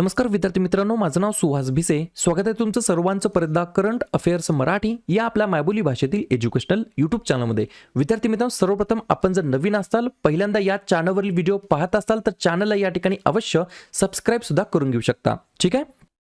नमस्कार विद्यार्थी मित्रांनो माझं नाव सुहास भिसे. स्वागत आहे तुमचं सर्वांचं परदा करंट अफेअर्स मराठी या आपल्या मायबोली भाषेतील एज्युकेशनल युट्यूब चॅनलमध्ये. विद्यार्थी मित्रांनो सर्वप्रथम आपण जर नवीन असाल पहिल्यांदा या चॅनलवरील व्हिडिओ पाहत असाल तर चॅनलला या ठिकाणी अवश्य सबस्क्राईब सुद्धा करून घेऊ शकता. ठीक आहे?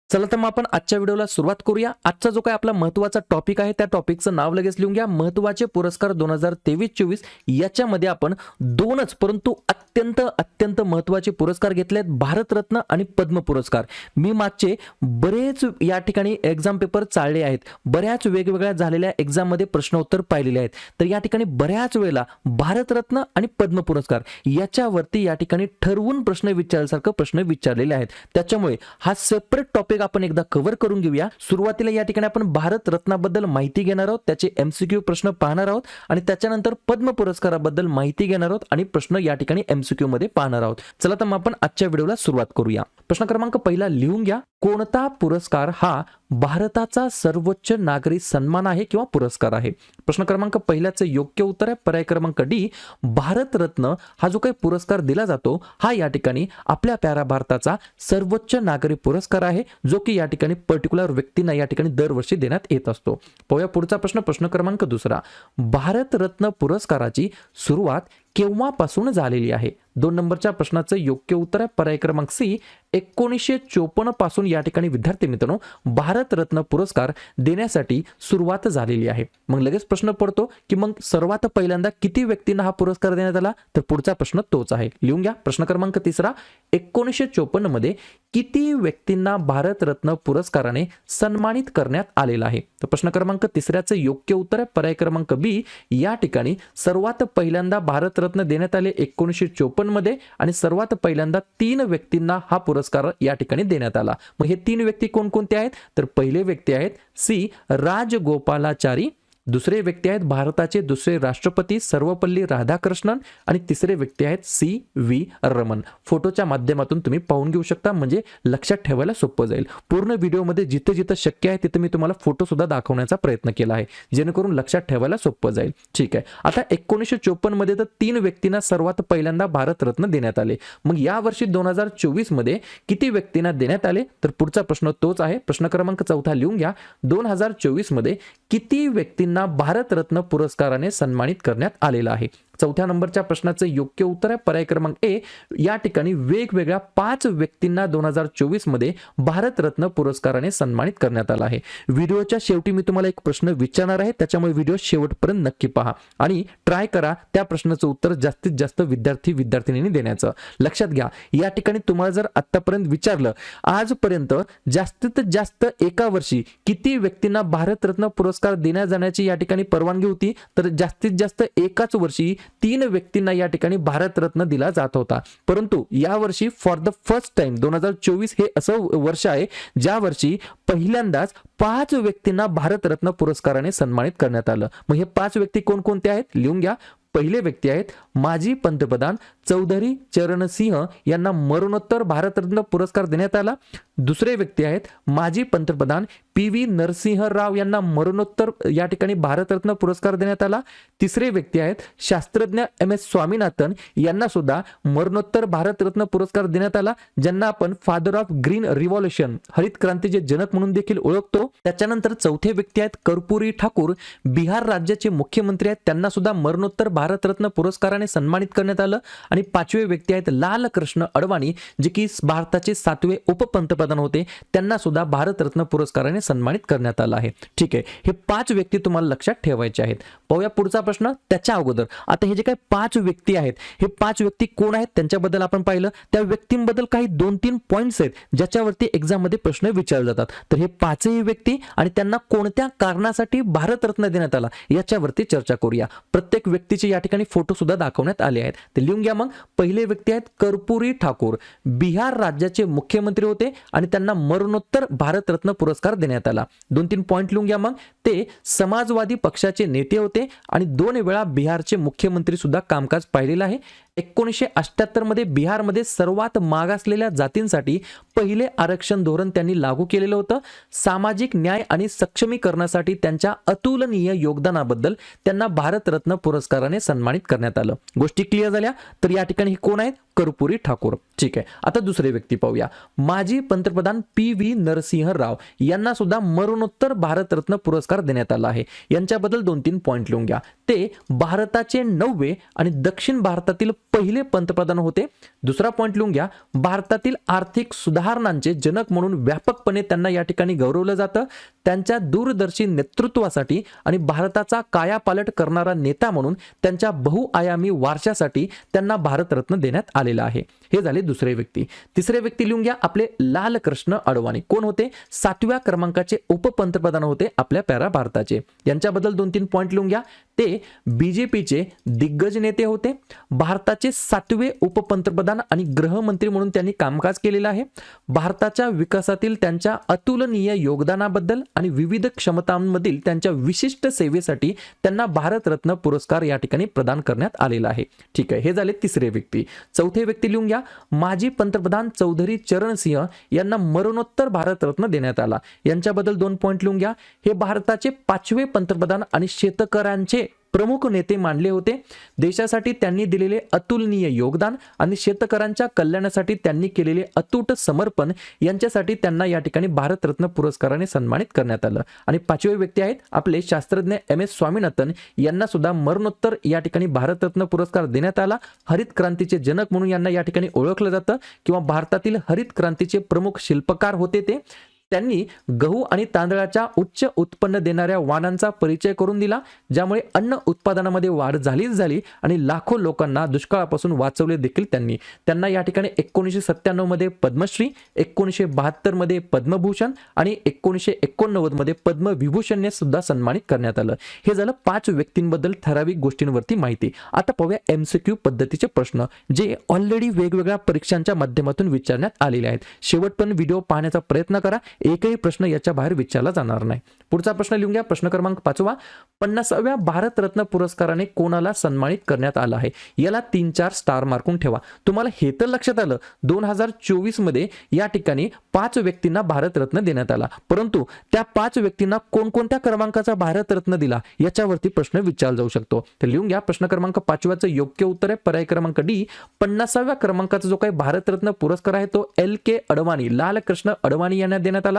चला तर मग आपण आजच्या व्हिडिओला सुरुवात करूया. आजचा जो काही आपला महत्त्वाचा टॉपिक आहे त्या टॉपिकचं नाव लगेच लिहून घ्या. महत्त्वाचे पुरस्कार दोन हजार तेवीस चोवीस याच्यामध्ये आपण दोनच परंतु अत्यंत अत्यंत महत्त्वाचे पुरस्कार घेतले आहेत भारतरत्न आणि पद्म पुरस्कार. मी मागचे बरेच या ठिकाणी एक्झाम पेपर चालले आहेत. बऱ्याच वेगवेगळ्या झालेल्या एक्झाममध्ये प्रश्नोत्तर पाहिलेले आहेत. तर या ठिकाणी बऱ्याच वेळेला भारतरत्न आणि पद्म पुरस्कार याच्यावरती या ठिकाणी ठरवून प्रश्न विचारल्यासारखं प्रश्न विचारलेले आहेत. त्याच्यामुळे हा सेपरेट टॉपिक आपण एकदा कव्हर करून घेऊया. सुरुवातीला या ठिकाणी आपण भारत रत्नाबद्दल माहिती घेणार आहोत. त्याचे एमसीक्यू प्रश्न पाहणार आहोत. आणि त्याच्यानंतर पद्म पुरस्काराबद्दल माहिती घेणार आहोत आणि प्रश्न या ठिकाणी एमसीक्यू मध्ये पाहणार आहोत. चला तर मग आपण आजच्या व्हिडिओला सुरुवात करूया. प्रश्न क्रमांक पहिला लिहून घ्या. कोणता पुरस्कार हा भारताचा सर्वोच्च नागरी सन्मान आहे किंवा पुरस्कार आहे? प्रश्न क्रमांक पहिल्याचं योग्य उत्तर आहे. पर्याय क्रमांक डी भारतरत्न हा जो काही पुरस्कार दिला जातो हा या ठिकाणी आपल्या प्यारा भारताचा सर्वोच्च नागरी पुरस्कार आहे. जो की या ठिकाणी पर्टिक्युलर व्यक्तींना या ठिकाणी दरवर्षी देण्यात येत असतो. पाहूया पुढचा प्रश्न प्रश्न क्रमांक दुसरा. भारतरत्न पुरस्काराची सुरुवात केव्हापासून झालेली आहे? दोन नंबरच्या प्रश्नाचं योग्य उत्तर आहे. पर्याय क्रमांक सी एकोणीसशे चोपन्नपासून या ठिकाणी विद्यार्थी मित्रांनो भारतरत्न पुरस्कार देण्यासाठी सुरुवात झालेली आहे. मग लगेच प्रश्न पडतो की मग सर्वात पहिल्यांदा किती व्यक्तींना हा पुरस्कार देण्यात आला? तर पुढचा प्रश्न तोच आहे. लिहून घ्या. प्रश्न क्रमांक तिसरा एकोणीसशे चोपन्नमध्ये किती व्यक्तींना भारतरत्न पुरस्काराने सन्मानित करण्यात आलेला आहे? तर प्रश्न क्रमांक तिसऱ्याचं योग्य उत्तर आहे. पर्याय क्रमांक बी या ठिकाणी सर्वात पहिल्यांदा भारतरत्न देण्यात आले एकोणीसशे चोपन्नमध्ये आणि सर्वात पहिल्यांदा तीन व्यक्तींना हा पुरस्कार या ठिकाणी देण्यात आला. मग हे तीन व्यक्ती कोणकोणते आहेत? तर पहिले व्यक्ती आहेत सी. राजगोपालाचारी दुसरे व्यक्ती आहेत भारताचे दुसरे राष्ट्रपती सर्वपल्ली राधाकृष्णन आणि तिसरे व्यक्ती आहेत सी व्ही रमन. फोटोच्या माध्यमातून तुम्ही पाहून घेऊ शकता म्हणजे लक्षात ठेवायला सोपं जाईल. पूर्ण व्हिडिओमध्ये जिथं जिथं शक्य आहे तिथं मी तुम्हाला फोटो सुद्धा दाखवण्याचा प्रयत्न केला आहे जेणेकरून लक्षात ठेवायला सोपं जाईल. ठीक आहे. आता एकोणीसशे चोपन्नमध्ये तर तीन व्यक्तींना सर्वात पहिल्यांदा भारतरत्न देण्यात आले. मग या वर्षी दोन हजार चोवीसमध्ये किती व्यक्तींना देण्यात आले? तर पुढचा प्रश्न तोच आहे. प्रश्न क्रमांक चौथा लिहून घ्या. दोन हजार चोवीसमध्ये किती व्यक्तींना भारतरत्न पुरस्काराने सन्मानित करण्यात आलेलं आहे. चौथ्या नंबरच्या प्रश्नाचं योग्य उत्तर आहे. पर्याय क्रमांक ए या ठिकाणी वेगवेगळ्या पाच व्यक्तींना दोन हजार चोवीसमध्ये भारतरत्न पुरस्काराने सन्मानित करण्यात आला आहे. व्हिडिओच्या शेवटी मी तुम्हाला एक प्रश्न विचारणार आहे. त्याच्यामुळे व्हिडिओ शेवटपर्यंत नक्की पहा आणि ट्राय करा त्या प्रश्नाचं उत्तर जास्तीत जास्त विद्यार्थी विद्यार्थिनींनी देण्याचं. लक्षात घ्या या ठिकाणी तुम्हाला जर आतापर्यंत विचारलं आजपर्यंत जास्तीत जास्त एका वर्षी किती व्यक्तींना भारतरत्न पुरस्कार देण्यात जाण्याची या ठिकाणी परवानगी होती? तर जास्तीत जास्त एकाच वर्षी तीन व्यक्तींना या ठिकाणी भारतरत्न दिला जात होता. परंतु या वर्षी फॉर द फर्स्ट टाइम दोन हजार चोवीस हे असं वर्ष आहे ज्या वर्षी पहिल्यांदाच पाच व्यक्तींना भारतरत्न पुरस्काराने सन्मानित करण्यात आलं. मग हे पाच व्यक्ती कोणकोणते आहेत? लिहून घ्या. पहिले व्यक्ती आहेत माजी पंतप्रधान चौधरी चरणसिंह यांना मरणोत्तर भारतरत्न पुरस्कार देण्यात आला. दुसरे व्यक्ती आहेत माजी पंतप्रधान पी व्ही नरसिंह राव यांना मरणोत्तर या ठिकाणी भारतरत्न पुरस्कार देण्यात आला. तिसरे व्यक्ती आहेत शास्त्रज्ञ एम एस स्वामीनाथन यांना सुद्धा मरणोत्तर भारतरत्न पुरस्कार देण्यात आला ज्यांना आपण फादर ऑफ ग्रीन रिव्हॉल्युशन हरित क्रांतीचे जनक म्हणून देखील ओळखतो. त्याच्यानंतर चौथे व्यक्ती आहेत कर्पुरी ठाकूर बिहार राज्याचे मुख्यमंत्री आहेत त्यांना सुद्धा मरणोत्तर भारतरत्न पुरस्काराने सन्मानित करण्यात आलं. आणि पाचवे व्यक्ती आहेत लाल कृष्ण अडवाणी जे की भारताचे सातवे उपपंतप्रधान होते. त्यांना सुद्धा भारतरत्न पुरस्काराने सन्मानित करण्यात आलं आहे. ठीक आहे. हे पाच व्यक्ती तुम्हाला लक्षात ठेवायचे आहेत. पाहूया पुढचा प्रश्न. त्याच्या अगोदर. आता हे जे काही पाच व्यक्ती आहेत हे पाच व्यक्ती कोण आहेत त्यांच्याबद्दल आपण पाहिलं. त्या व्यक्तींबद्दल काही दोन तीन पॉईंट्स आहेत ज्याच्यावरती एक्झाममध्ये प्रश्न विचारले जातात. तर हे पाचही व्यक्ती आणि त्यांना कोणत्या कारणासाठी भारतरत्न देण्यात आला याच्यावरती चर्चा करूया. प्रत्येक व्यक्तीचे या ठिकाणी फोटो सुद्धा दाखवण्यात आले आहेत. ते लिहून घ्या मग. पहिले व्यक्ती आहेत कर्पुरी ठाकूर. बिहार राज्याचे मुख्यमंत्री होते आणि त्यांना मरणोत्तर भारतरत्न पुरस्कार देण्यात आला. दोन तीन पॉईंट लिहून घ्या मग. ते समाजवादी पक्षाचे नेते होते आणि दोन वेळा बिहारचे मुख्यमंत्री सुद्धा कामकाज पाहिलेलं आहे. एकोणीसशे अठ्ठ्याहत्तरमध्ये बिहारमध्ये सर्वात मागासलेल्या जातींसाठी पहिले आरक्षण धोरण त्यांनी लागू केलेलं होतं. सामाजिक न्याय आणि सक्षमीकरणासाठी त्यांच्या अतुलनीय योगदानाबद्दल त्यांना भारतरत्न पुरस्काराने सन्मानित करण्यात आलं. गोष्टी क्लिअर झाल्या? तर या ठिकाणी हे कोण आहेत? कर्पुरी ठाकूर. ठीक आहे. आता दुसरे व्यक्ती पाहूया. माजी पंतप्रधान पी व्ही नरसिंह राव यांना सुद्धा मरणोत्तर भारतरत्न पुरस्कार देण्यात आला आहे. यांच्याबद्दल दोन तीन पॉईंट लिहून घ्या. ते भारताचे नववे आणि दक्षिण भारतातील पहिले पंतप्रधान होते. दुसरा पॉईंट लिहून घ्या. भारतातील आर्थिक सुधारणांचे जनक म्हणून व्यापकपणे त्यांना या ठिकाणी गौरवलं जातं. त्यांच्या दूरदर्शी नेतृत्वासाठी आणि भारताचा कायापालट करणारा नेता म्हणून त्यांच्या बहुआयामी वारशासाठी त्यांना भारतरत्न देण्यात आलेला आहे. हे झाले दुसरे व्यक्ती. तिसरे व्यक्ती लिहून घ्या आपले लालकृष्ण अडवाणी. कोण होते? सातव्या क्रमांकाचे उपपंतप्रधान होते आपल्या पॅरा भारताचे यांच्याबद्दल दोन तीन पॉईंट लिहून घ्या. ते बीजेपीचे दिग्गज नेते होते. भारताचे सातवे उपपंतप्रधान आणि गृहमंत्री म्हणून त्यांनी कामकाज केलेलं आहे. भारताच्या विकासातील त्यांच्या अतुलनीय योगदानाबद्दल आणि विविध क्षमतांमधील त्यांच्या विशिष्ट सेवेसाठी त्यांना भारतरत्न पुरस्कार या ठिकाणी प्रदान करण्यात आलेला आहे. ठीक आहे हे झाले तिसरे व्यक्ती. चौथे व्यक्ती लिहून घ्या. माजी पंतप्रधान चौधरी चरण सिंह यांना मरणोत्तर भारतरत्न देण्यात आला. यांच्याबद्दल दोन पॉईंट लिहून घ्या. हे भारताचे पाचवे पंतप्रधान आणि शेतकऱ्यांचे प्रमुख नेते मानले होते. देशासाठी त्यांनी दिलेले अतुलनीय योगदान आणि शेतकऱ्यांच्या कल्याणासाठी त्यांनी केलेले अतूट समर्पण यांच्यासाठी त्यांना या ठिकाणी भारतरत्न पुरस्काराने सन्मानित करण्यात आलं. आणि पाचवे व्यक्ती आहेत आपले शास्त्रज्ञ एम. एस. स्वामीनाथन. यांना सुद्धा मरणोत्तर या ठिकाणी भारतरत्न पुरस्कार देण्यात आला. हरित क्रांतीचे जनक म्हणून यांना या ठिकाणी ओळखलं जातं किंवा भारतातील हरित क्रांतीचे प्रमुख शिल्पकार होते ते. त्यांनी गहू आणि तांदळाच्या उच्च उत्पन्न देणाऱ्या वाणांचा परिचय करून दिला ज्यामुळे अन्न उत्पादनामध्ये वाढ झालीच झाली आणि लाखो लोकांना दुष्काळापासून वाचवले देखील त्यांनी. त्यांना या ठिकाणी एकोणीसशे सत्त्याण्णवमध्ये पद्मश्री एकोणीसशे बहात्तरमध्ये पद्मभूषण आणि एकोणीसशे एकोणनव्वदमध्ये पद्मविभूषणने सुद्धा सन्मानित करण्यात आलं. हे झालं पाच व्यक्तींबद्दल ठराविक गोष्टींवरती माहिती. आता पाहूया एमसीक्यू पद्धतीचे प्रश्न जे ऑलरेडी वेगवेगळ्या परीक्षांच्या माध्यमातून विचारण्यात आलेले आहेत. शेवट पण व्हिडिओ पाहण्याचा प्रयत्न करा. एकही प्रश्न याच्या बाहेर विचारला जाणार नाही. पुढचा प्रश्न लिहून घ्या. प्रश्न क्रमांक पाचवा. पन्नासाव्या भारतरत्न पुरस्काराने कोणाला सन्मानित करण्यात आला आहे? याला तीन चार स्टार मार्कून ठेवा. तुम्हाला हे तर लक्षात आलं. दोन हजार चोवीसमध्ये या ठिकाणी पाच व्यक्तींना भारतरत्न देण्यात आला. परंतु त्या पाच व्यक्तींना कोणकोणत्या क्रमांकाचा भारतरत्न दिला? याच्यावरती प्रश्न विचारला जाऊ शकतो. तर लिहून घ्या. प्रश्न क्रमांक पाचव्याचं योग्य उत्तर आहे. पर्याय क्रमांक डी. पन्नासाव्या क्रमांकाचा जो काही भारतरत्न पुरस्कार आहे तो एल के अडवाणी लालकृष्ण अडवाणी यांना देण्यात आला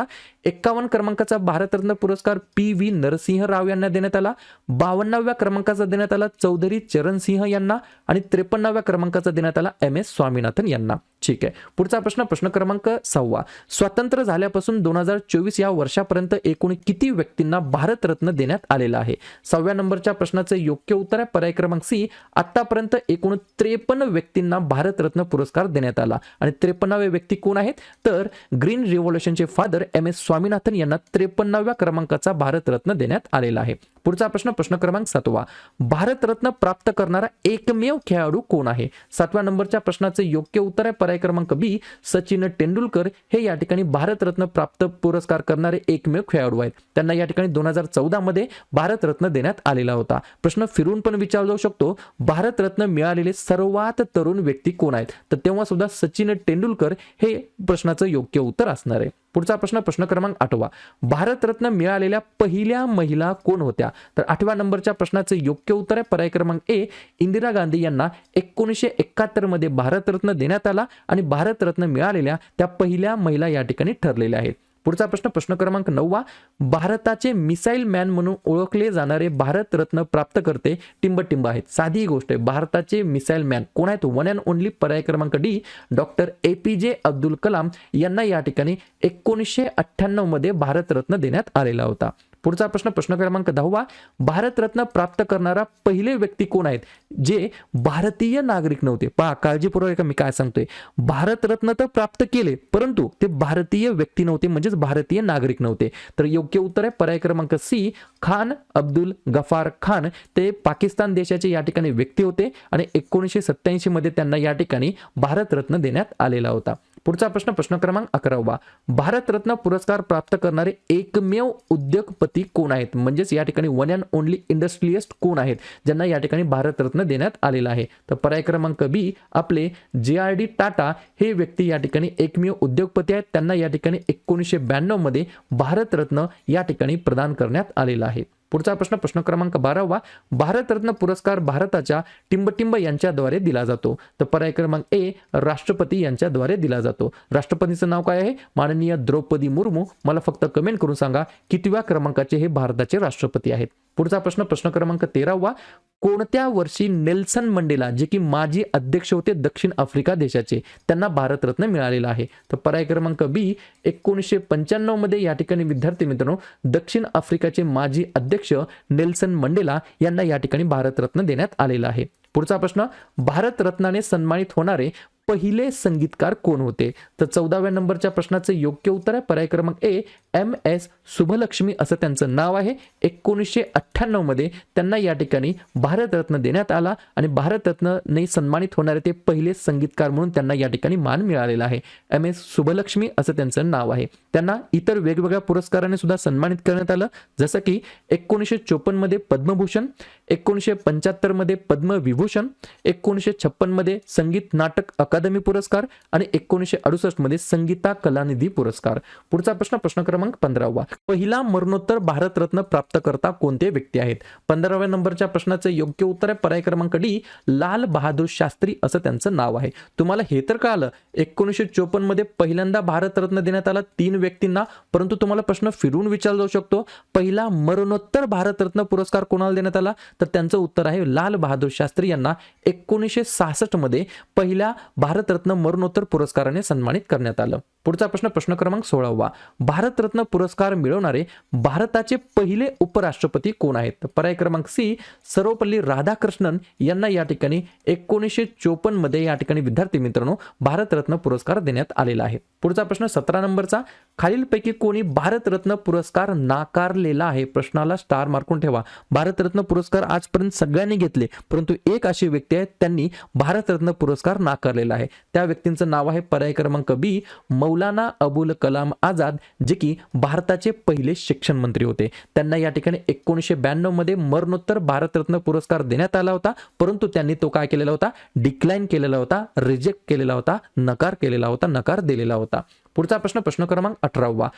एक्कावन्न क्रमांकाचा भारतरत्न पुरस्कार पी व्ही नरसिंह राव यांना देण्यात आला. बावन्नाव्या क्रमांकाचा देण्यात आला चौधरी चरणसिंह यांना आणि त्रेपन्नाव्या क्रमांकाचा देण्यात आला एम एस स्वामीनाथन यांना. ठीक आहे. पुढचा प्रश्न प्रश्न क्रमांक सहावा. स्वातंत्र्य झाल्यापासून दोन हजार चोवीस या वर्षापर्यंत एकूण किती व्यक्तींना भारतरत्न देण्यात आलेला आहे? सहाव्या नंबरच्या प्रश्नाचं योग्य उत्तर आहे. पर्याय क्रमांक सी. आतापर्यंत एकूण त्रेपन्न व्यक्तींना भारतरत्न पुरस्कार देण्यात आला. आणि त्रेपन्नावे व्यक्ती कोण आहेत? तर ग्रीन रिव्होल्युशनचे फादर एम एस स्वामीनाथन यांना त्रेपन्नाव्या क्रमांकाचा भारतरत्न देण्यात आलेला आहे. पुढचा प्रश्न प्रश्न क्रमांक सातवा. भारतरत्न प्राप्त करणारा एकमेव खेळाडू कोण आहे? सातव्या नंबरच्या प्रश्नाचं योग्य उत्तर आहे पर्याय क्रमांक बी. सचिन तेंडुलकर. हे या ठिकाणी भारतरत्न प्राप्त पुरस्कार करणारे एकमेव खेळाडू आहेत. त्यांना या ठिकाणी दोन हजार चौदा मध्ये भारतरत्न देण्यात आलेला होता. प्रश्न फिरून पण विचारला जाऊ शकतो. भारतरत्न मिळालेले सर्वात तरुण व्यक्ती कोण आहेत? तर तेव्हा सुद्धा सचिन तेंडुलकर हे प्रश्नाचं योग्य उत्तर असणार आहे. पुढचा प्रश्न प्रश्न क्रमांक आठवा. भारतरत्न मिळालेल्या पहिल्या महिला कोण होत्या? तर आठव्या नंबरच्या प्रश्नाचं योग्य उत्तर आहे. पर्याय क्रमांक ए इंदिरा गांधी यांना एकोणीसशे एकाहत्तरमध्ये भारतरत्न देण्यात आला आणि भारतरत्न मिळालेल्या त्या पहिल्या महिला या ठिकाणी ठरलेल्या आहेत. पुढचा प्रश्न प्रश्न क्रमांक नववा भारताचे मिसाईल मॅन म्हणून ओळखले जाणारे भारतरत्न प्राप्तकर्ते टिंबटिंब आहेत. साधी गोष्ट आहे. भारताचे मिसाईल मॅन कोण आहेत? वन अँड ओनली पर्याय क्रमांक डी डॉक्टर ए पी जे अब्दुल कलाम यांना या ठिकाणी एकोणीसशे अठ्ठ्याण्णवमध्ये भारतरत्न देण्यात आलेला होता. पुढचा प्रश्न प्रश्न क्रमांक दहावा. भारतरत्न प्राप्त करणारा पहिले व्यक्ती कोण आहेत? जे भारतीय नागरिक नव्हते. पहा काळजीपूर्वक मी काय सांगतोय. भारतरत्न तर प्राप्त केले परंतु ते भारतीय व्यक्ती नव्हते म्हणजेच भारतीय नागरिक नव्हते. तर योग्य उत्तर आहे पर्याय क्रमांक सी खान अब्दुल गफार खान. ते पाकिस्तान देशाचे या ठिकाणी व्यक्ती होते आणि एकोणीसशे सत्याऐंशी मध्ये त्यांना या ठिकाणी भारतरत्न देण्यात आलेला होता. पुढचा प्रश्न प्रश्न क्रमांक अकरावा भारतरत्न पुरस्कार प्राप्त करणारे एकमेव उद्योगपती कोण आहेत? म्हणजेच या ठिकाणी वन अँड ओनली इंडस्ट्रियलिस्ट कोण आहेत? ज्यांना या ठिकाणी भारतरत्न देण्यात आलेला आहे. तर पर्याय क्रमांक बी आपले जे आर डी टाटा हे व्यक्ती या ठिकाणी एकमेव उद्योगपती आहेत. त्यांना या ठिकाणी एकोणीसशे ब्याण्णवमध्ये भारतरत्न या ठिकाणी प्रदान करण्यात आलेला आहे. पुढचा प्रश्न प्रश्न क्रमांक बारावा भारतरत्न पुरस्कार भारताच्या टिंबटिंब यांच्याद्वारे दिला जातो. तर पर्याय क्रमांक ए राष्ट्रपती यांच्याद्वारे दिला जातो. राष्ट्रपतीचं नाव काय आहे? माननीय द्रौपदी मुर्मू. मला फक्त कमेंट करून सांगा कितव्या क्रमांकाचे हे भारताचे राष्ट्रपती आहेत? पुढचा प्रश्न प्रश्न क्रमांक तेरावा. कोणत्या वर्षी नेल्सन मंडेला जे की माजी अध्यक्ष होते दक्षिण आफ्रिका देशाचे त्यांना भारतरत्न मिळालेला आहे? तर पर्याय क्रमांक बी एकोणीसशे पंच्याण्णवमध्ये या ठिकाणी विद्यार्थी मित्रांनो दक्षिण आफ्रिकाचे माजी अध्यक्ष नेल्सन मंडेला यांना या ठिकाणी भारतरत्न देण्यात आलेला आहे. पुढचा प्रश्न भारतरत्नाने सन्मानित होणारे पहिले संगीतकार कोण होते? तर चौदाव्या नंबरच्या प्रश्नाचं योग्य उत्तर आहे. पर्याय क्रमांक ए एम एस शुभलक्ष्मी असं त्यांचं नाव आहे. एकोणीसशे अठ्ठ्याण्णवमध्ये त्यांना या ठिकाणी भारतरत्न देण्यात आला आणि भारतरत्नने सन्मानित होणारे ते पहिले संगीतकार म्हणून त्यांना या ठिकाणी मान मिळालेला आहे. एम एस शुभलक्ष्मी असं त्यांचं नाव आहे. त्यांना इतर वेगवेगळ्या पुरस्काराने सुद्धा सन्मानित करण्यात आलं. जसं की एकोणीसशे चोपन्नमध्ये पद्मभूषण एकोणीसशे पंच्याहत्तरमध्ये पद्मविभूषण एकोणीसशे छप्पनमध्ये संगीत नाटक अकादमी पुरस्कार आणि एकोणीसशे अडुसष्टमध्ये संगीता कलानिधी पुरस्कार. पुढचा प्रश्न प्रश्न क्रमांक पंधरावा. पहिला मरणोत्तर भारतरत्न प्राप्तकर्ता कोणते व्यक्ती आहेत? पंधराव्या नंबरच्या प्रश्नाचं योग्य उत्तर आहे पर्याय क्रमांक डी लाल बहादूर शास्त्री असं त्यांचं नाव आहे. तुम्हाला हे तर कळालं एकोणीसशे चोपन्नमध्ये पहिल्यांदा भारतरत्न देण्यात आला तीन व्यक्तींना परंतु तुम्हाला प्रश्न फिरून विचारला जाऊ शकतो. पहिला मरणोत्तर भारतरत्न पुरस्कार कोणाला देण्यात आला? तर त्यांचं उत्तर आहे लाल बहादूर शास्त्री यांना. एकोणीसशे सहासष्टमध्ये पहिल्या भारतरत्न मरणोत्तर पुरस्काराने सन्मानित करण्यात आलं. पुढचा प्रश्न प्रश्न क्रमांक सोळावा. भारतरत्न पुरस्कार मिळवणारे भारताचे पहिले उपराष्ट्रपती कोण आहेत? पर्याय क्रमांक सी सर्वपल्ली राधाकृष्णन यांना या ठिकाणी एकोणीसशे चोपन्नमध्ये या ठिकाणी विद्यार्थी मित्रांनो भारतरत्न पुरस्कार देण्यात आलेला आहे. पुढचा प्रश्न सतरा नंबरचा खालीलपैकी कोणी भारतरत्न पुरस्कार नाकारलेला आहे? प्रश्नाला स्टार मार्कून ठेवा. भारतरत्न पुरस्कार आजपर्यंत सगळ्यांनी घेतले परंतु एक अशी व्यक्ती आहे त्यांनी भारतरत्न पुरस्कार नाकारलेला आहे. त्या व्यक्तींचं नाव आहे पर्याय क्रमांक बी मौलाना अबुल कलाम आझाद जे की भारताचे पहिले शिक्षण मंत्री होते. त्यांना या ठिकाणी एकोणीसशे ब्याण्णवमध्ये मरणोत्तर भारतरत्न पुरस्कार देण्यात आला होता. परंतु त्यांनी तो काय केलेला होता? डिक्लाईन केलेला होता रिजेक्ट केलेला होता नकार केलेला होता नकार दिलेला होता. पुढचा प्रश्न प्रश्न क्रमांक अठरावा.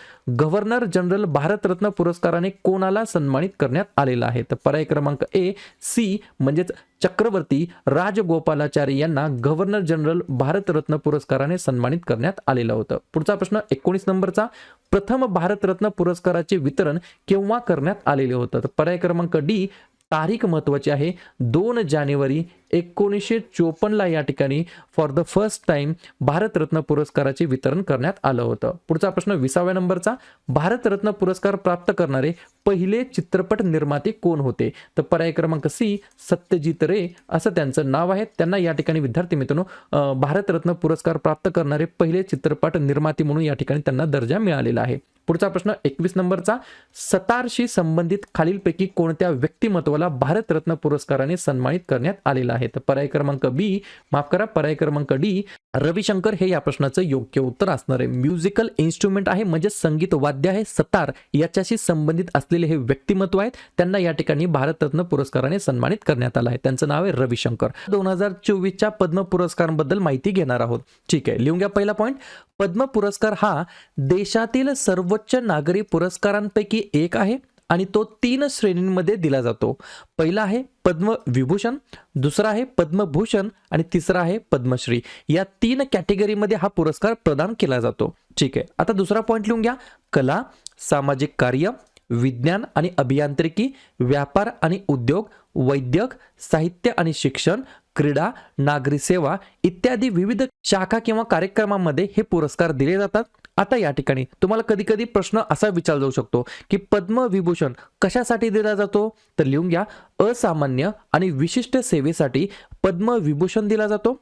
गव्हर्नर जनरल भारतरत्न पुरस्काराने कोणाला सन्मानित करण्यात आलेला आहे? तर पर्याय क्रमांक ए सी म्हणजेच चक्रवर्ती राजगोपालाचारी यांना गव्हर्नर जनरल भारतरत्न पुरस्काराने सन्मानित करण्यात आलेलं होतं. पुढचा प्रश्न एकोणीस नंबरचा. प्रथम भारतरत्न पुरस्काराचे वितरण केव्हा करण्यात आलेले होतं? तर पर्याय क्रमांक डी तारीख महत्वाची आहे. दोन जानेवारी एकोणीसशे चोपन्नला या ठिकाणी for the first time Bharat Ratna पुरस्काराचे वितरण करण्यात आलं होतं. पुढचा प्रश्न विसाव्या नंबरचा भारतरत्न पुरस्कार प्राप्त करणारे पहिले चित्रपट निर्माते कोण होते? तर पर्याय क्रमांक सी सत्यजित रे असं त्यांचं नाव आहे. त्यांना या ठिकाणी विद्यार्थी मित्रांनो भारतरत्न पुरस्कार प्राप्त करणारे पहिले चित्रपट निर्माते म्हणून या ठिकाणी त्यांना दर्जा मिळालेला आहे. पुढचा प्रश्न एकवीस नंबरचा सतारशी संबंधित खालीलपैकी कोणत्या व्यक्तिमत्वाला भारतरत्न पुरस्काराने सन्मानित करण्यात आलेला आहे? तर पर्याय क्रमांक बी माफ करा पर्याय क्रमांक डी रविशंकर हे या प्रश्नाचं योग्य उत्तर असणार आहे. म्युझिकल इन्स्ट्रुमेंट आहे म्हणजे संगीत वाद्य आहे सतार याच्याशी संबंधित असलेले हे व्यक्तिमत्व आहेत. त्यांना या ठिकाणी भारतरत्न पुरस्काराने सन्मानित करण्यात आलं आहे. त्यांचं नाव आहे रविशंकर. दोन हजार चोवीसच्या पद्म पुरस्कारांबद्दल माहिती घेणार आहोत. ठीक आहे लिहून घ्या पहिला पॉईंट पद्म पुरस्कार हा देशातील सर्वोच्च नागरी पुरस्कारांपैकी एक आहे. आणि तो तीन श्रेणींमध्ये दिला जातो. पहिला आहे पद्मविभूषण दुसरा आहे पद्मभूषण आणि तिसरा आहे पद्मश्री. या तीन कॅटेगरीमध्ये हा पुरस्कार प्रदान केला जातो. ठीक आहे. आता दुसरा पॉईंट लिहून घ्या. कला सामाजिक कार्य विज्ञान आणि अभियांत्रिकी व्यापार आणि उद्योग वैद्यक साहित्य आणि शिक्षण क्रीडा नागरी सेवा इत्यादी विविध शाखा किंवा कार्यक्रमांमध्ये हे पुरस्कार दिले जातात. आता या ठिकाणी तुम्हाला कधी कधी प्रश्न असा विचारला जाऊ शकतो की पद्मविभूषण कशासाठी दिला जातो? तर लिहून घ्या असामान्य आणि विशिष्ट सेवेसाठी पद्मविभूषण दिला जातो.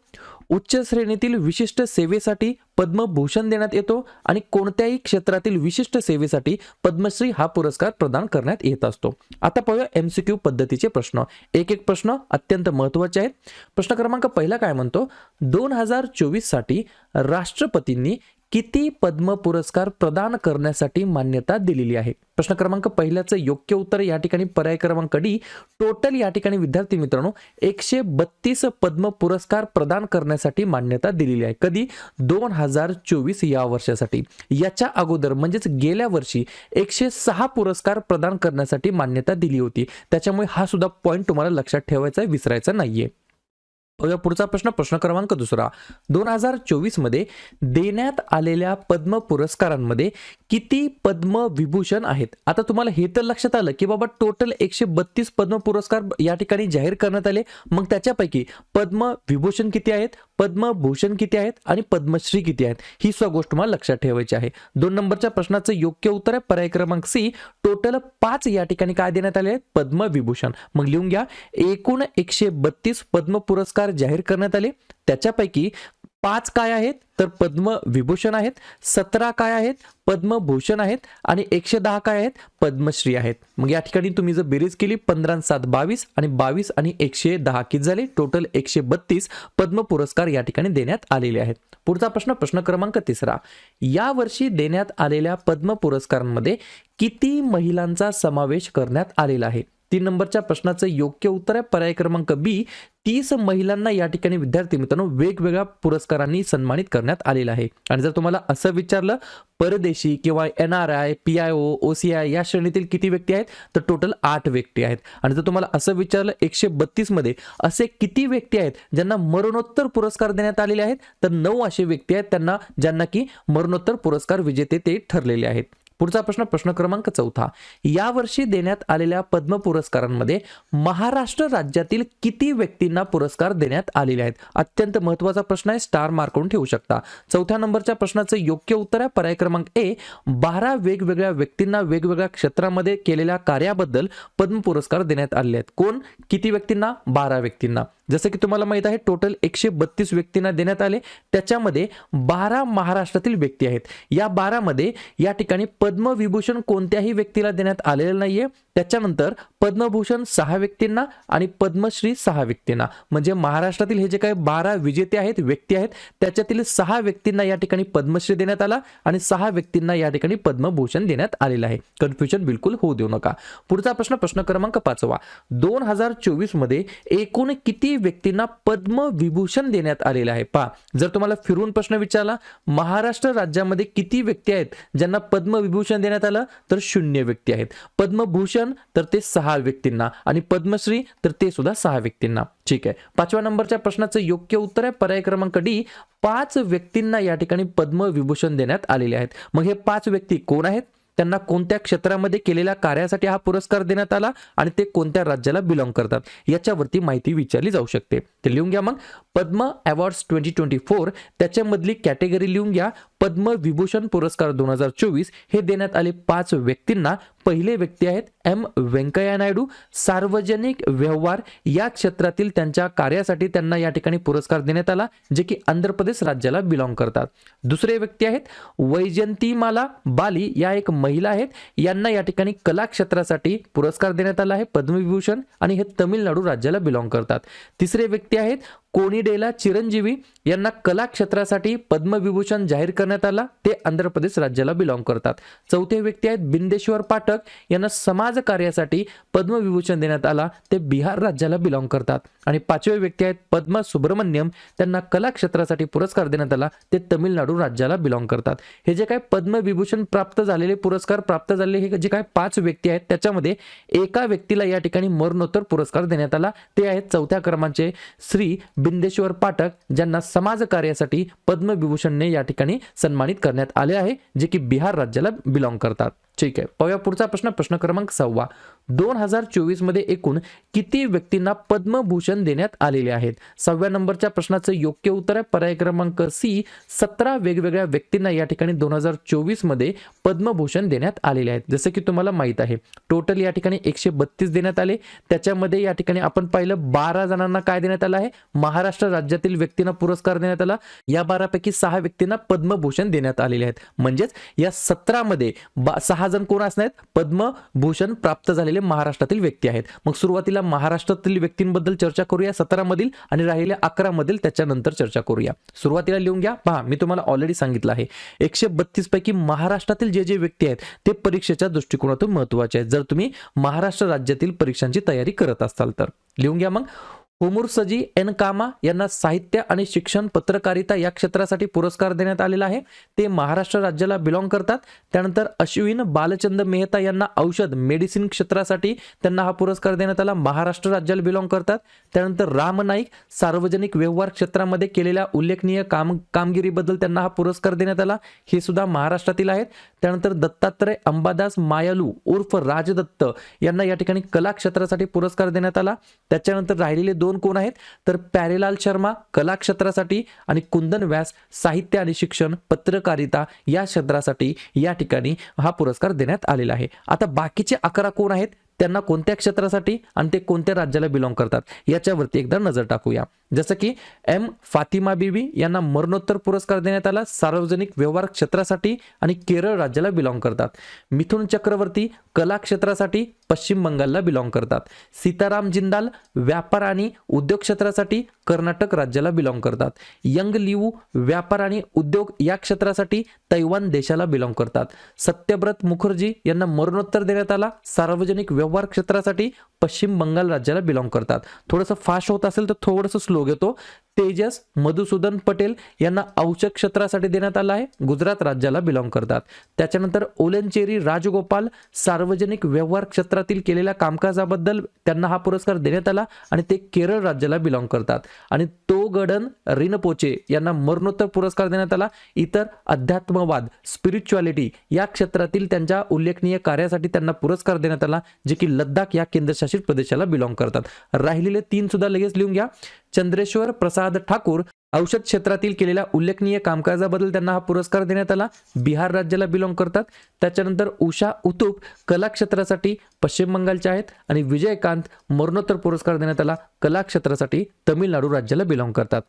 उच्च श्रेणीतील विशिष्ट सेवेसाठी पद्मभूषण देण्यात येतो आणि कोणत्याही क्षेत्रातील विशिष्ट सेवेसाठी पद्मश्री हा पुरस्कार प्रदान करण्यात येत असतो. आता पाहूया एमसीक्यू पद्धतीचे प्रश्न. एक एक प्रश्न अत्यंत महत्त्वाचे आहेत. प्रश्न क्रमांक पहिला काय म्हणतो? दोन हजार चोवीससाठी राष्ट्रपतींनी किती पद्म पुरस्कार प्रदान करण्यासाठी मान्यता दिलेली आहे? प्रश्न क्रमांक पहिल्याचं योग्य उत्तर या ठिकाणी पर्याय क्रमांक डी टोटल या ठिकाणी विद्यार्थी मित्रांनो एकशे बत्तीस पद्म पुरस्कार प्रदान करण्यासाठी मान्यता दिलेली आहे. कधी? दोन हजार चोवीस या वर्षासाठी. याच्या अगोदर म्हणजेच गेल्या वर्षी एकशे सहा पुरस्कार प्रदान करण्यासाठी मान्यता दिली होती. त्याच्यामुळे हा सुद्धा पॉईंट तुम्हाला लक्षात ठेवायचा आहे, विसरायचा नाहीये. बघा पुढचा प्रश्न प्रश्न क्रमांक दुसरा. दोन हजार चोवीसमध्ये देण्यात आलेल्या पद्म पुरस्कारांमध्ये किती पद्म विभूषण आहेत? आता तुम्हाला हे तर लक्षात आलं की बाबा टोटल एकशे बत्तीस पद्म पुरस्कार या ठिकाणी जाहीर करण्यात आले. मग त्याच्यापैकी पद्म विभूषण किती आहेत? पद्मभूषण किती आहेत आणि पद्मश्री किती आहेत? ही सुद्धा गोष्ट तुम्हाला लक्षात ठेवायची आहे. दोन नंबरच्या प्रश्नाचं योग्य उत्तर आहे. पर्याय क्रमांक सी टोटल पाच या ठिकाणी काय देण्यात आले आहेत? पद्मविभूषण. मग लिहून घ्या. एकूण एकशे बत्तीस पद्म पुरस्कार जाहीर करण्यात आले. त्याच्यापैकी पाच काय आहेत? तर पद्मविभूषण आहेत सतरा काय आहेत? पद्मभूषण आहेत आणि एकशे दहा काय आहेत? पद्मश्री आहेत. मग या ठिकाणी तुम्ही जर बेरीज केली पंधरा सात बावीस आणि बावीस आणि एकशे दहा किती झाले? टोटल एकशे बत्तीस पद्म पुरस्कार या ठिकाणी देण्यात आलेले आहेत. पुढचा प्रश्न प्रश्न क्रमांक तिसरा. या वर्षी देण्यात आलेल्या पद्म पुरस्कारांमध्ये किती महिलांचा समावेश करण्यात आलेला आहे? तीन नंबरच्या प्रश्नाचं योग्य उत्तर आहे. पर्याय क्रमांक बी तीस महिलांना या ठिकाणी विद्यार्थी मित्रांनो वेगवेगळ्या पुरस्कारांनी सन्मानित करण्यात आलेलं आहे. आणि जर तुम्हाला असं विचारलं परदेशी किंवा N R I P I O O C I या श्रेणीतील किती व्यक्ती आहेत? तर टोटल आठ व्यक्ती आहेत. आणि जर तुम्हाला असं विचारलं एकशे बत्तीसमध्ये असे किती व्यक्ती आहेत ज्यांना मरणोत्तर पुरस्कार देण्यात आलेले आहेत? तर नऊ असे व्यक्ती आहेत त्यांना ज्यांना की मरणोत्तर पुरस्कार विजेते ते ठरलेले आहेत. पुढचा प्रश्न प्रश्न क्रमांक चौथा. यावर्षी देण्यात आलेल्या पद्म पुरस्कारांमध्ये महाराष्ट्र राज्यातील किती व्यक्तींना पुरस्कार देण्यात आलेले आहेत? अत्यंत महत्त्वाचा प्रश्न आहे स्टार मार्क करून ठेवू शकता. चौथ्या नंबरच्या प्रश्नाचं योग्य उत्तर आहे पर्याय क्रमांक ए बारा वेगवेगळ्या व्यक्तींना वेगवेगळ्या क्षेत्रामध्ये केलेल्या कार्याबद्दल पद्म पुरस्कार देण्यात आले आहेत. कोण? किती व्यक्तींना? बारा व्यक्तींना. जसं की तुम्हाला माहीत आहे टोटल एकशे बत्तीस व्यक्तींना देण्यात आले. त्याच्यामध्ये बारा महाराष्ट्रातील व्यक्ती आहेत. या बारामध्ये या ठिकाणी पद्मविभूषण कोणत्याही व्यक्तीला देण्यात आलेलं नाहीये. त्याच्यानंतर पद्मभूषण सहा व्यक्तींना आणि पद्मश्री सहा व्यक्तींना. म्हणजे महाराष्ट्रातील हे जे काही बारा विजेते आहेत व्यक्ती आहेत त्याच्यातील सहा व्यक्तींना या ठिकाणी पद्मश्री देण्यात आला आणि सहा व्यक्तींना या ठिकाणी पद्मभूषण देण्यात आलेलं आहे. कन्फ्युजन बिलकुल होऊ देऊ नका. पुढचा प्रश्न प्रश्न क्रमांक पाचवा. दोन हजार चोवीसमध्ये एकूण किती व्यक्तींना पद्मविभूषण देण्यात आलेलं आहे? पहा जर तुम्हाला फिरून प्रश्न विचारला महाराष्ट्र राज्यामध्ये किती व्यक्ती आहेत ज्यांना पद्मविभूषण देण्यात आलं? तर शून्य व्यक्ती आहेत. पद्मभूषण तर ते सहा व्यक्तींना. आणि पद्मश्री तर ते सुद्धा सहा व्यक्तींना. ठीक आहे. पाचव्या नंबरच्या प्रश्नाचं योग्य उत्तर आहे. पर्याय क्रमांक डी पाच व्यक्तींना या ठिकाणी पद्मविभूषण देण्यात आलेले आहेत. मग हे पाच व्यक्ती कोण आहेत? त्यांना कोणत्या क्षेत्रामध्ये केलेल्या कार्यासाठी हा पुरस्कार देण्यात आला? आणि ते कोणत्या राज्याला बिलॉंग करतात? याच्यावरती माहिती विचारली जाऊ शकते. ते लिहून घ्या मग. Padma awards twenty twenty four त्याच्यामधली category लिहून घ्या. पद्मविभूषण पुरस्कार दोन हजार चोवीस हे देण्यात आले पाच व्यक्तींना. पहिले व्यक्ती आहेत एम व्यंकय्या नायडू. सार्वजनिक व्यवहार या क्षेत्रातील त्यांच्या कार्यासाठी त्यांना या ठिकाणी पुरस्कार देण्यात आला जे की आंध्र प्रदेश राज्याला बिलॉंग करतात. दुसरे व्यक्ती आहेत वैजंतीमाला बाली. या एक महिला आहेत. यांना या ठिकाणी कला क्षेत्रासाठी पुरस्कार देण्यात आला आहे पद्मविभूषण आणि हे तमिळनाडू राज्याला बिलॉंग करतात. तिसरे व्यक्ती आहेत कोणीडेला चिरंजीवी यांना कला क्षेत्रासाठी पद्मविभूषण जाहीर करण्यात आला. ते आंध्र प्रदेश राज्याला बिलॉंग करतात. चौथे व्यक्ती आहेत बिंदेश्वर पाठक. यांना समाज कार्यासाठी पद्मविभूषण देण्यात आला. ते बिहार राज्याला बिलॉंग करतात. आणि पाचवे व्यक्ती आहेत पद्मा सुब्रमण्यम. त्यांना कला क्षेत्रासाठी पुरस्कार देण्यात आला. ते तमिळनाडू राज्याला बिलॉंग करतात. हे जे काय पद्मविभूषण प्राप्त झालेले पुरस्कार प्राप्त झालेले हे जे काय पाच व्यक्ती आहेत त्याच्यामध्ये एका व्यक्तीला या ठिकाणी मरणोत्तर पुरस्कार देण्यात आला. ते आहेत चौथ्या क्रमांचे श्री बिंदेश्वर पाठक ज्यांना समाज कार्यासाठी पद्मविभूषणने या ठिकाणी सन्मानित करण्यात आले आहे जे की बिहार राज्याला बिलॉंग करतात. ठीक आहे पाहूया पुढचा प्रश्न. प्रश्न क्रमांक सव्वा दोन हजार चोवीसमध्ये एकूण किती व्यक्तींना पद्मभूषण देण्यात आलेले आहेत? सहाव्या नंबरच्या प्रश्नाचं योग्य उत्तर आहे. पर्याय क्रमांक सी सतरा वेगवेगळ्या व्यक्तींना या ठिकाणी दोन हजार चोवीसमध्ये पद्मभूषण देण्यात आलेले आहेत. जसं की तुम्हाला माहीत आहे टोटल या ठिकाणी एकशे बत्तीस देण्यात आले. त्याच्यामध्ये या ठिकाणी आपण पाहिलं बारा जणांना काय देण्यात आलं आहे? महाराष्ट्र राज्यातील व्यक्तींना पुरस्कार देण्यात आला. या बारापैकी सहा व्यक्तींना पद्मभूषण देण्यात आलेले आहेत. म्हणजेच या सतरामध्ये सहा जण कोण असणार आहेत? पद्मभूषण प्राप्त झालेले महाराष्ट्रातील व्यक्ती आहेत. मग सुरुवातीला महाराष्ट्रातील व्यक्तींबद्दल चर्चा करूया. सतरामधील आणि राहिलेल्या अकरामधील त्याच्यानंतर चर्चा करूया. सुरुवातीला लिहून घ्या. पहा मी तुम्हाला ऑलरेडी सांगितलं आहे. एकशे बत्तीस पैकी महाराष्ट्रातील जे जे व्यक्ती आहेत ते परीक्षेच्या दृष्टिकोनातून महत्त्वाचे आहेत. जर तुम्ही महाराष्ट्र राज्यातील परीक्षांची तयारी करत असाल तर. लिहून घ्या मग. हुमुरसजी एन कामा यांना साहित्य आणि शिक्षण पत्रकारिता या क्षेत्रासाठी पुरस्कार देण्यात आलेला आहे. ते महाराष्ट्र राज्याला बिलॉंग करतात. त्यानंतर अश्विन बालचंद मेहता यांना औषध मेडिसिन क्षेत्रासाठी त्यांना हा पुरस्कार देण्यात आला. महाराष्ट्र राज्याला बिलॉंग करतात. त्यानंतर राम नाईक सार्वजनिक व्यवहार क्षेत्रामध्ये केलेल्या उल्लेखनीय काम कामगिरीबद्दल त्यांना हा पुरस्कार देण्यात आला. हे सुद्धा महाराष्ट्रातील आहेत. त्यानंतर दत्तात्रय अंबादास मायालू उर्फ राजदत्त यांना या ठिकाणी कला क्षेत्रासाठी पुरस्कार देण्यात आला. त्याच्यानंतर राहिलेले दोन कोण आहेत? तर प्यारेलाल शर्मा कला क्षेत्रासाठी आणि कुंदन व्यास साहित्य आणि शिक्षण पत्रकारिता या क्षेत्रासाठी या ठिकाणी हा पुरस्कार देण्यात आलेला आहे. आता बाकीचे अकरा कोण आहेत? त्यांना कोणत्या क्षेत्रासाठी आणि ते कोणत्या राज्याला बिलॉंग करतात? याच्यावरती एकदा नजर टाकूया. जसं की एम फातिमा बीबी यांना मरणोत्तर पुरस्कार देण्यात आला सार्वजनिक व्यवहार क्षेत्रासाठी आणि केरळ राज्याला बिलॉंग करतात. मिथुन चक्रवर्ती कला क्षेत्रासाठी पश्चिम बंगालला बिलॉंग करतात. सीताराम जिंदाल व्यापार आणि उद्योग क्षेत्रासाठी कर्नाटक राज्याला बिलॉंग करतात. यंग लिऊ व्यापार आणि उद्योग या क्षेत्रासाठी तैवान देशाला बिलॉंग करतात. सत्यव्रत मुखर्जी यांना मरणोत्तर देण्यात आला सार्वजनिक व्यवहार क्षेत्रासाठी पश्चिम बंगाल राज्याला बिलॉंग करतात. थोडंसं फास्ट होत असेल तर थोडंसं स्लो घेतो. तेजस मधुसूदन पटेल यांना औषध क्षेत्रासाठी देण्यात आलं आहे. गुजरात राज्याला बिलॉंग करतात. त्याच्यानंतर ओलनचेरी राजगोपाल सार्वजनिक व्यवहार क्षेत्रातील केलेल्या कामकाजाबद्दल त्यांना हा पुरस्कार देण्यात आला आणि ते केरळ राज्याला बिलॉंग करतात. आणि तो गडन रिनपोचे यांना मरणोत्तर पुरस्कार देण्यात आला. इतर अध्यात्मवाद स्पिरिच्युअलिटी या क्षेत्रातील त्यांच्या उल्लेखनीय कार्यासाठी त्यांना पुरस्कार देण्यात आला जे की लद्दाख या केंद्रशासित प्रदेशाला बिलॉंग करतात. राहिलेले तीन सुद्धा लगेच लिहून घ्या. चंद्रेश्वर प्रसाद ठाकूर औषध क्षेत्रातील केलेल्या उल्लेखनीय कामकाजाबद्दल त्यांना हा पुरस्कार देण्यात आला. बिहार राज्याला बिलॉंग करतात. त्याच्यानंतर उषा उतुप कला क्षेत्रासाठी पश्चिम बंगालच्या आहेत आणि विजयकांत मरणोत्तर पुरस्कार देण्यात आला. कला क्षेत्रासाठी तमिळनाडू राज्याला बिलॉंग करतात.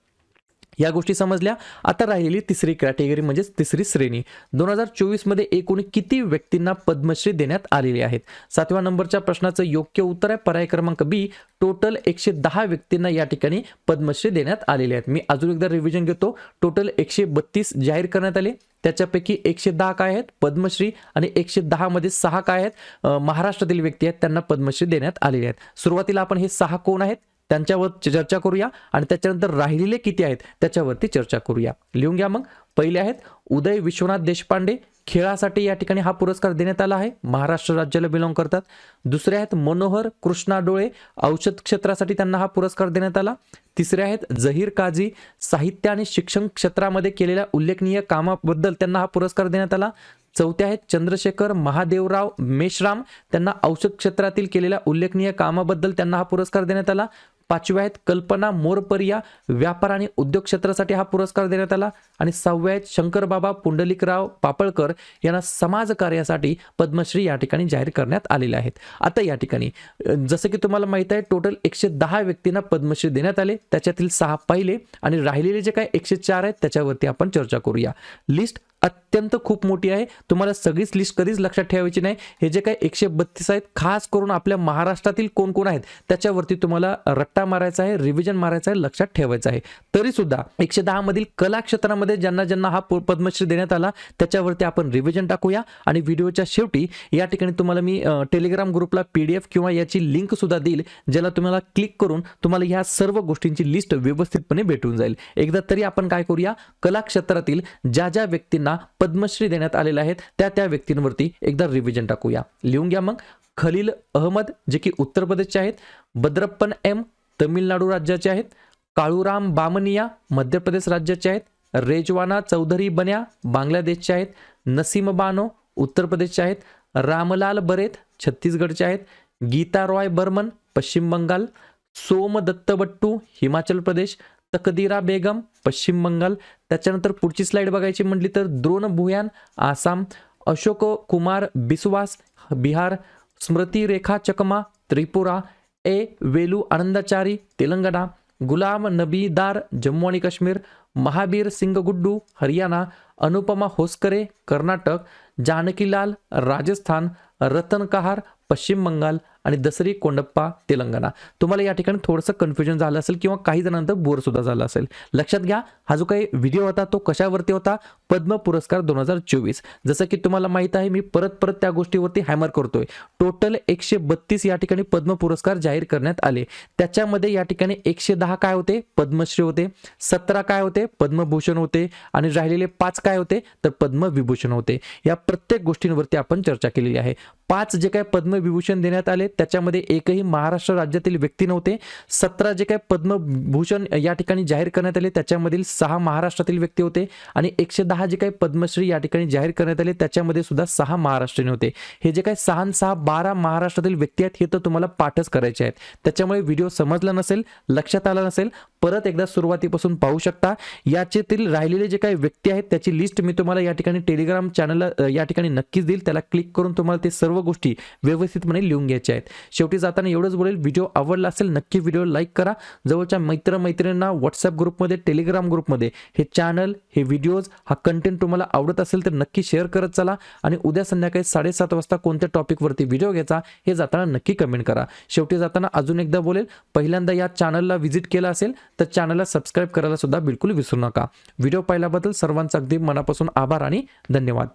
या गोष्टी समजल्या. आता राहिलेली तिसरी कॅटेगरी म्हणजेच तिसरी श्रेणी. दोन हजार चोवीसमध्ये एकूण किती व्यक्तींना पद्मश्री देण्यात आलेली आहेत? सातव्या नंबरच्या प्रश्नाचं योग्य उत्तर आहे. पर्याय क्रमांक बी टोटल एकशे दहा व्यक्तींना या ठिकाणी पद्मश्री देण्यात आलेले आहेत. मी अजून एकदा रिव्हिजन घेतो. टोटल एकशे बत्तीस जाहीर करण्यात आले. त्याच्यापैकी एकशे दहा काय आहेत? पद्मश्री आणि एकशे दहामध्ये सहा काय आहेत? महाराष्ट्रातील व्यक्ती आहेत. त्यांना पद्मश्री देण्यात आलेले आहेत. सुरुवातीला आपण हे सहा कोण आहेत? त्यांच्यावर चर्चा करूया आणि त्याच्यानंतर राहिलेले किती आहेत त्याच्यावरती चर्चा करूया. लिहून घ्या मग. पहिले आहेत उदय विश्वनाथ देशपांडे खेळासाठी या ठिकाणी हा पुरस्कार देण्यात आला आहे. महाराष्ट्र राज्याला बिलॉंग करतात. दुसरे आहेत मनोहर कृष्णा डोळे औषध क्षेत्रासाठी त्यांना हा पुरस्कार देण्यात आला. तिसरे आहेत जहीर काझी साहित्य आणि शिक्षण क्षेत्रामध्ये केलेल्या उल्लेखनीय कामाबद्दल त्यांना हा पुरस्कार देण्यात आला. चौथे आहेत चंद्रशेखर महादेवराव मेश्राम त्यांना औषध क्षेत्रातील केलेल्या उल्लेखनीय कामाबद्दल त्यांना हा पुरस्कार देण्यात आला. पाचव्या आहेत कल्पना मोरपरिया. व्यापार आणि उद्योग क्षेत्रासाठी हा पुरस्कार देण्यात आला. आणि सहाव्या आहेत शंकरबाबा पुंडलिकराव पापळकर यांना समाज कार्यासाठी पद्मश्री या ठिकाणी जाहीर करण्यात आलेले आहेत. आता या ठिकाणी जसं की तुम्हाला माहीत आहे टोटल एकशे दहा व्यक्तींना पद्मश्री देण्यात आले. त्याच्यातील सहा पहिले आणि राहिलेले जे काही एकशे चार आहेत त्याच्यावरती आपण चर्चा करूया. लिस्ट अत्यंत खूप मोठी आहे. तुम्हाला सगळीच लिस्ट कधीच लक्षात ठेवायची नाही. हे जे काही एकशे बत्तीस आहेत खास करून आपल्या महाराष्ट्रातील कोण कोण आहेत त्याच्यावरती तुम्हाला रट्टा मारायचा आहे रिव्हिजन मारायचं आहे लक्षात ठेवायचं आहे. तरी सुद्धा एकशे दहा मधील कला क्षेत्रामध्ये ज्यांना ज्यांना हा प- पद्मश्री देण्यात आला त्याच्यावरती आपण रिव्हिजन टाकूया. आणि व्हिडिओच्या शेवटी या ठिकाणी तुम्हाला मी टेलिग्राम ग्रुपला पीडीएफ किंवा याची लिंक सुद्धा देईल ज्याला तुम्हाला क्लिक करून तुम्हाला ह्या सर्व गोष्टींची लिस्ट व्यवस्थितपणे भेटून जाईल. एकदा तरी आपण काय करूया कला क्षेत्रातील ज्या ज्या व्यक्तींना पद्मश्री देण्यात आलेल्या आहेत. त्या त्या व्यक्तींवरती एकदा रिव्हिजन टाकूया. लिहून घ्या मग. खलील अहमद जे की उत्तर प्रदेशचे आहेत. बद्रप्पन एम तमिळनाडू राज्याचे आहेत. काळूराम बामनिया मध्य प्रदेश राज्याचे आहेत. रेजवाना चौधरी बन्या बांगलादेशचे आहेत. नसीम बानो उत्तर प्रदेशचे आहेत. रामलाल बरेत छत्तीसगडचे आहेत. गीता रॉय बर्मन पश्चिम बंगाल. सोम दत्तबट्टू हिमाचल प्रदेश. तकदीरा बेगम, पश्चिम बंगाल. त्याच्यानंतर पुढची स्लाइड बघायची म्हटली तर द्रोण भुयान, आसाम. अशोक कुमार बिस्वास, बिहार. स्मृती रेखा चकमा, त्रिपुरा. ए. वेलू आनंदाचारी, तेलंगणा. गुलाम नबी दार जम्मू आणि काश्मीर. महाबीर सिंग गुड्डू हरियाणा. अनुपमा होसकरे, कर्नाटक. जानकीलाल, राजस्थान. रतन कहार, पश्चिम बंगाल. आणि दसरी कोंडप्पा तेलंगणा. तुम्हाला या ठिकाणी थोडंसं कन्फ्युजन झालं असेल किंवा काही जणांतर बोर सुद्धा झालं असेल. लक्षात घ्या हा जो काही व्हिडिओ होता तो कशावरती होता? पद्म पुरस्कार दोन हजार चोवीस. जसं की तुम्हाला माहीत आहे मी परत परत त्या गोष्टीवरती हॅमर करतोय. टोटल एकशे बत्तीस या ठिकाणी पद्म पुरस्कार जाहीर करण्यात आले. त्याच्यामध्ये या ठिकाणी एकशे दहा काय होते? पद्मश्री होते. सतरा काय होते? पद्मभूषण होते. आणि राहिलेले पाच काय होते? तर पद्मविभूषण होते. या प्रत्येक गोष्टींवरती आपण चर्चा केलेली आहे. पाच जे काय पद्मविभूषण देण्यात आले त्याच्यामध्ये एकही महाराष्ट्र राज्यातील व्यक्ती नव्हते. सतरा जे काय पद्मभूषण या ठिकाणी जाहीर करण्यात आले त्याच्यामधील सहा महाराष्ट्रातील व्यक्ती होते आणि एकशे दहा जे काही पद्मश्री या ठिकाणी जाहीर करण्यात आले त्याच्यामध्ये सुद्धा सहा महाराष्ट्रीयन होते. हे जे काही सहा सहा बारा महाराष्ट्रातील व्यक्ती आहेत हे तर तुम्हाला पाठच करायचे आहेत. त्याच्यामुळे व्हिडिओ समजला नसेल लक्षात आला नसेल परत एकदा सुरुवातीपासून पाहू शकता. याच्यातील राहिलेले जे काही व्यक्ती आहेत त्याची लिस्ट मी तुम्हाला या ठिकाणी टेलिग्राम चॅनलला या ठिकाणी नक्कीच देईल. त्याला क्लिक करून तुम्हाला ते सर्व गोष्टी व्यवस्थितपणे लिहून घ्यायच्या आहेत. शेवटी जाताना एवढंच बोलेल व्हिडिओ आवडला असेल नक्की व्हिडिओ लाईक करा. जवळच्या मित्रमैत्रिणींना व्हॉट्सअप ग्रुपमध्ये टेलिग्राम ग्रुपमध्ये हे चॅनल हे व्हिडिओज हा कंटेंट तुम्हाला आवडत असेल तर नक्की शेअर करत चला आणि उद्या संध्याकाळी साडेसात वाजता कोणत्या टॉपिकवरती व्हिडिओ घ्यायचा हे जाताना नक्की कमेंट करा. शेवटी जाताना अजून एकदा बोलेल पहिल्यांदा या चॅनलला व्हिजिट केला असेल तर चॅनलला सबस्क्राईब करायला सुद्धा बिलकुल विसरू नका. व्हिडिओ पाहिल्याबद्दल सर्वांचा अगदी मनापासून आभार आणि धन्यवाद.